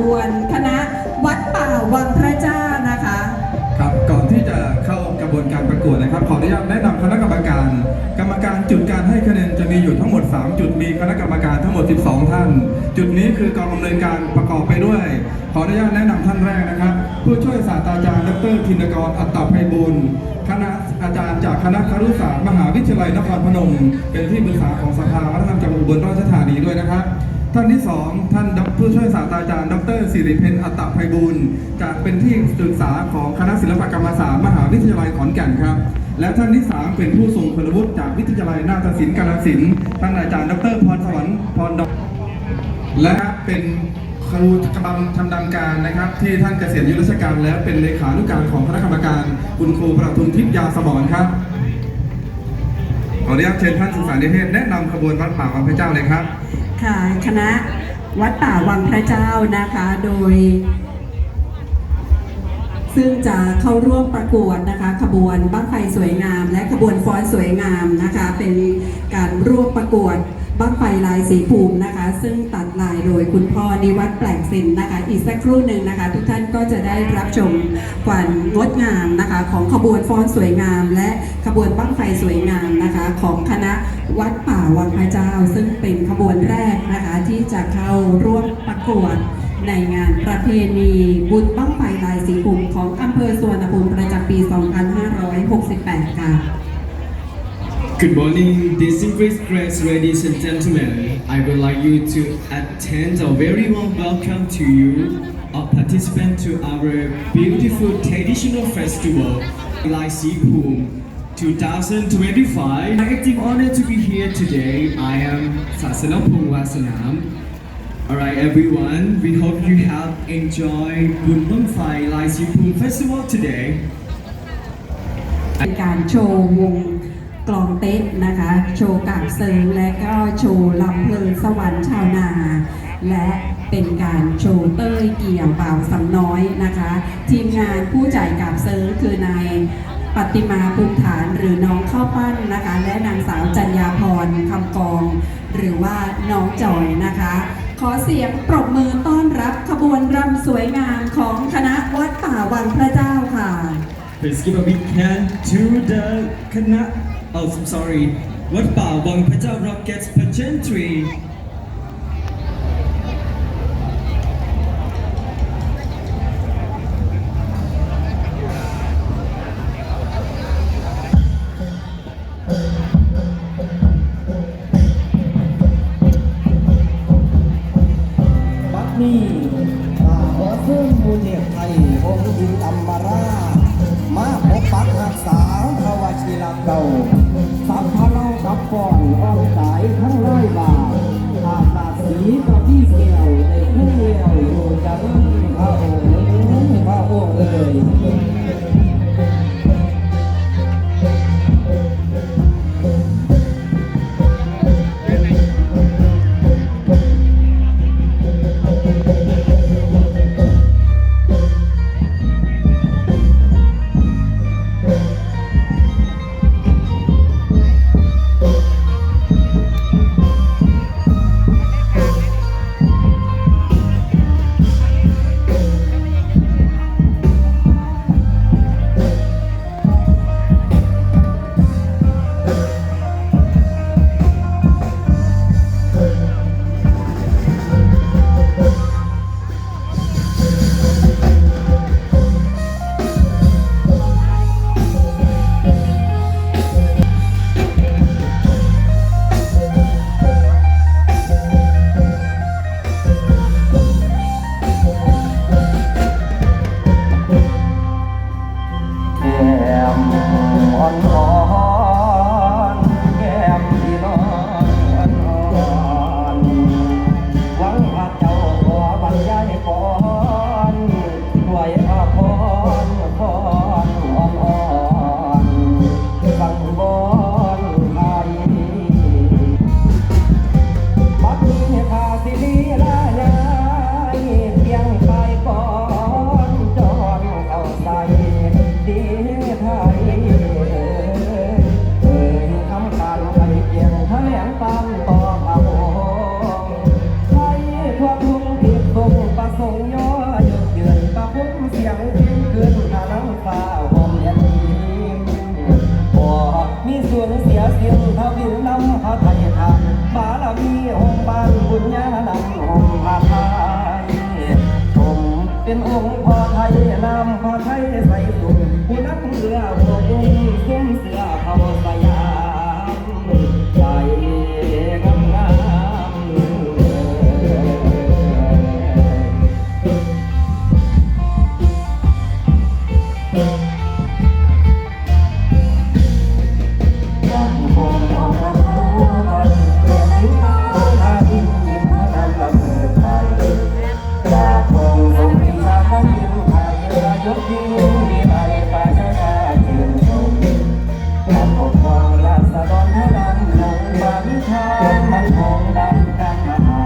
บวนคณะวัดป่าวังพระเจ้านะคะ ครับก่อนที่จะเข้ากระบวนการประกวดนะครับ ขออนุญาตแนะนำคณะกรรมการ กรรมการจุดการให้คะแนนจะมีอยู่ทั้งหมด 3 จุดมีคณะกรรมการทั้งหมด 12 ท่าน จุดนี้คือกองอำนวยการประกอบไปด้วย ขออนุญาตแนะนำท่านแรกนะครับ ผู้ช่วยศาสตราจารย์ดรธินกรอัตตไพบูลย์คณะอาจารย์จากคณะครุศาสตร์มหาวิทยาลัยนครพนม เป็นที่ปรึกษาของสภาวัฒนธรรมจังหวัดอุบลราชธานีด้วยนะครับ ท่านที่สองท่านผู้ช่วยศาสตราจารย์ ดรสิริเพนอัตตไพบูลจากเป็นที่ศึกษาของคณะศิลปกรรมศาสตร์มหาวิทยาลัยขอนแก่นครับ และท่านที่สามเป็นผู้ทรงคุณวุฒิจากวิทยาลัยนาฏศิลป์กาฬสินธุ์ท่านอาจารย์ ดรพรสวรรค์พรดอกและเป็นครูกำลังชำนาญการนะครับ ที่ท่านเกษียณอายุราชการแล้วเป็นเลขานุการของคณะกรรมการคุณครูประทุมทิพย์ยาสมรครับขออนุญาตเชิญท่านศึกษานิเทศแนะนำขบวนวัดป่าวังพระเจ้าเลยครับ ค่ะคณะวัดป่าวังพระเจ้านะคะ โดย ซึ่งจะเข้าร่วมประกวดนะคะขบวนบ้างไฟสวยงาม และขบวนฟ้อนสวยงามนะคะ เป็นการร่วมประกวดบ้างไฟลายสีภูมินะคะ ซึ่งตัดลายโดยคุณพ่อนิวัฒน์แปลกสินนะคะ อีกสักครู่หนึ่งนะคะ ทุกท่าน ก็จะได้รับชมความงดงามนะคะ ของขบวนฟ้อนสวยงาม และขบวนบั้งไฟสวยงามนะคะ ของคณะวัดป่าวังพระเจ้า ซึ่งเป็นขบวนแรกนะคะ ที่จะเข้าร่วมประกวดในงานประเพณีบุญบั้งไฟลายสีภูมิของอำเภอสวนภูมิประจำปี 2568 ค่ะ Good morning, distinguished guests, ladies and gentlemen. I would like you to attend a very warm welcome to you, a participant to our beautiful traditional festival, Lai Si Pum 2025. I'm acting honored to be here today. I am Sasanapung Wasanam. Alright everyone, we hope you have enjoyed Bun Bang Phai Lai Si Pum Festival today. เป็นการโชว์วงกลองเต๊ะนะคะ โชว์กากเซิงและก็โชว์ลำเพลินสวรรค์ชาวนา และ เป็นการโชว์เต้ยเกี่ยวเบาสำน้อยนะคะ ทีมงานผู้จ่ายกากเซิงคือนายปฏิมาภูมิฐานหรือน้องข้าวปั้นนะคะ และนางสาวจัญญาพรคำกอง หรือว่าน้องจอยนะคะ ขอเสียงปรบมือต้อนรับขบวนรำสวยงามของคณะวัดป่าวังพระเจ้าค่ะ Please give a big hand to the Kana. Oh, I'm sorry. What about Wang Pajao Rockets Pageantry? ทองมันทองดำดำมา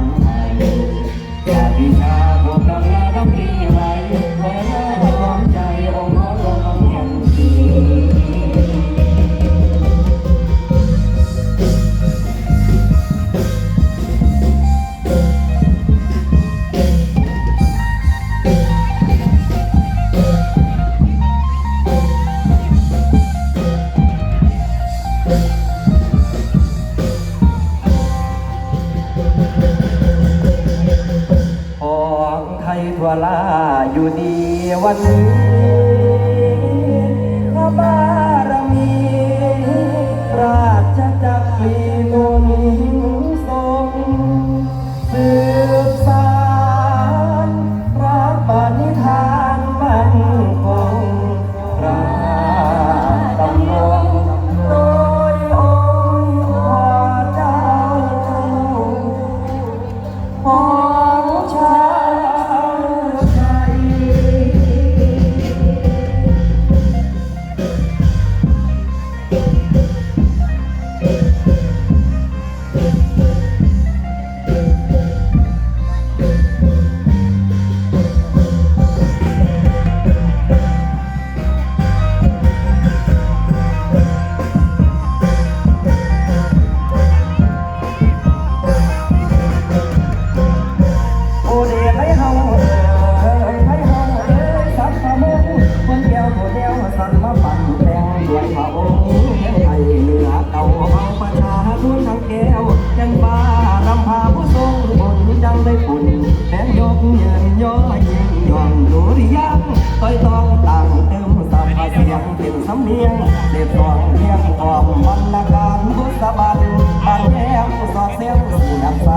แม่ยเงินย่อยิ่งย่องหนูหรือยังต้อยต้องต่งเติมสับเสียงเป็นสำเนียงเด็ดสองเรียงออกบรรณาการบุษบันบานแย้มสอดเสียงสูดับใส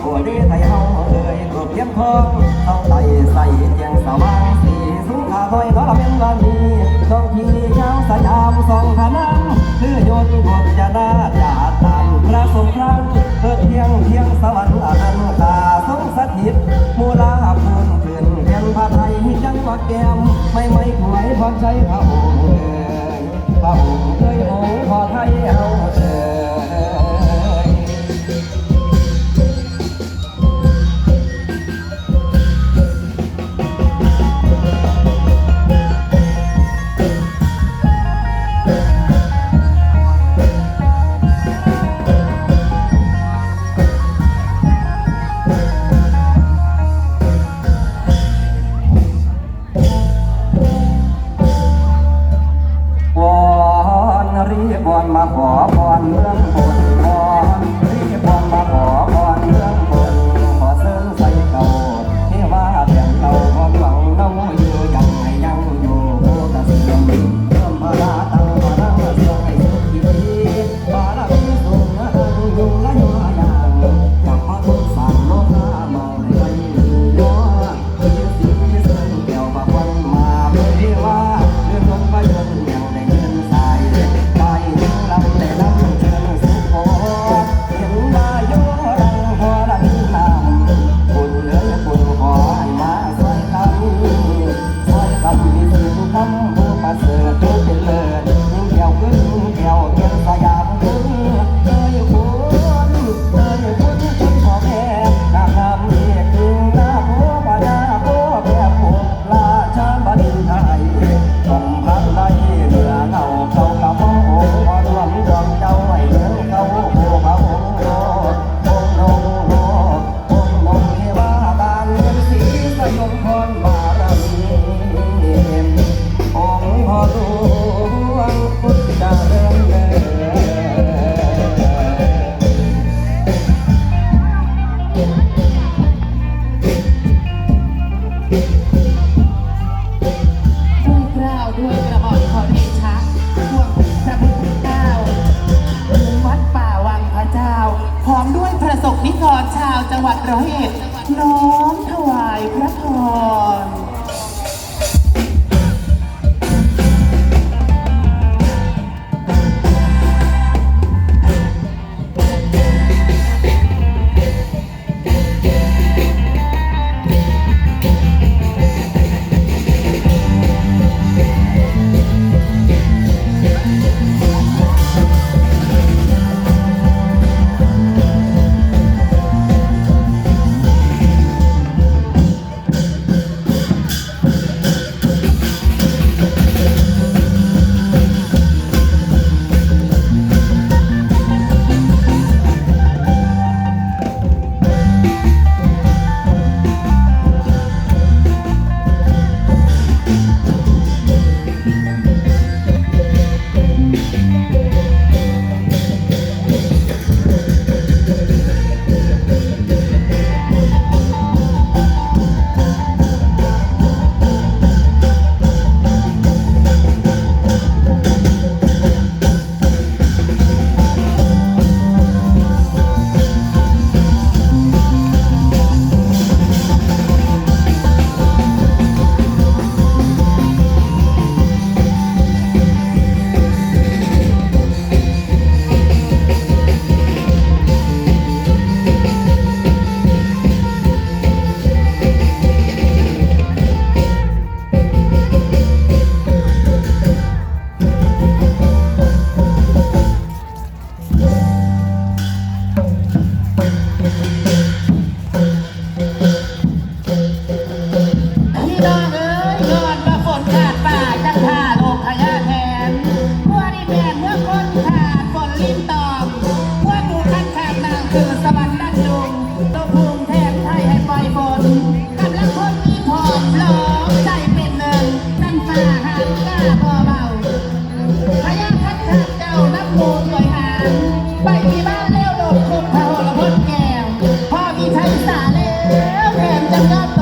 โอ้ดีไทยเฮาเอ่ยกบเลี้ยงทองเข้าไตใส่เตียงสว่าสีสูขาคอยก็เป็นวันนี้ต้องที่ยาสยามสองขนังคือยนบทจะน่าจ่าตันพระสงครามเพื่อเที่ยงเที่ยงสวรรค์อนันตา สถิตมูลาพูนขึ้นแพียพระไทยจังหวัดแก้มไม่ไม่ถวยพร้อมใจพระองค์เอพระองค์เคยองค์พอไทยเอาเธอ เหตุน้อมถวายพระพร Thank you.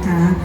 นะคะ